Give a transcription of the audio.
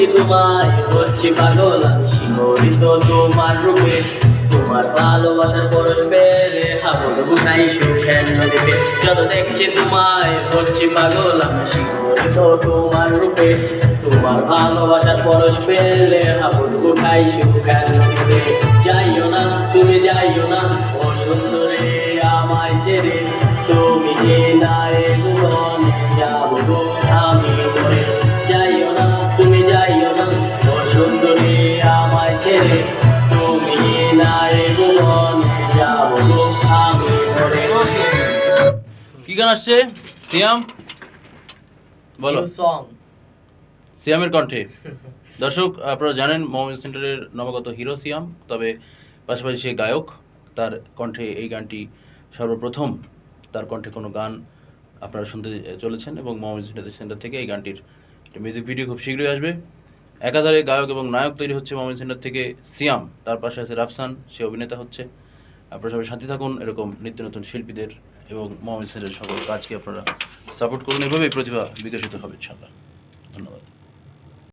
হচ্ছে তোমায়, হচ্ছি পাগল, আমি শিহরিত তোমার রূপে। তোমার ভালোবাসার পরশ পেলে হাবল বুঝাই সুখের নদীতে। যত দেখছি তোমায়, হচ্ছি পাগল, আমি তোমার রূপে। তোমার ভালোবাসার পরশ পেলে হাবল বুঝাই সুখের নদীতে। যাইও না, তুমি যাইও না, ও সুন্দরে, আমায় ছেড়ে তুমি যাব আমি কি গান আসছে? সিয়াম? বলো। সং সিয়ামের কণ্ঠে। দর্শক আপনারা জানেন মোহাম্মদ সেন্টারের নবাগত হিরো সিয়াম তবে পাশাপাশি সে গায়ক। তার কণ্ঠে এই গানটি সর্বপ্রথম তার কণ্ঠে কোনো গান আপনারা শুনতে চলেছেন এবং মোহাম্মদ সেন্টার থেকে এই গানটির মিউজিক ভিডিও খুব শীঘ্রই আসবে। একাধারে গায়ক এবং নায়ক তৈরি হচ্ছে মমিন সিনহার থেকে সিয়াম, তার পাশে আছে রাফসান, সে অভিনেতা হচ্ছে। আপনারা সবাই শান্তি থাকুন, এরকম নিত্য নতুন শিল্পীদের এবং মমিন সিনহার সকল কাজকে আপনারা সাপোর্ট করুন। এভাবেই প্রতিভা বিকশিত হবে ইনশাল্লাহ ধন্যবাদ।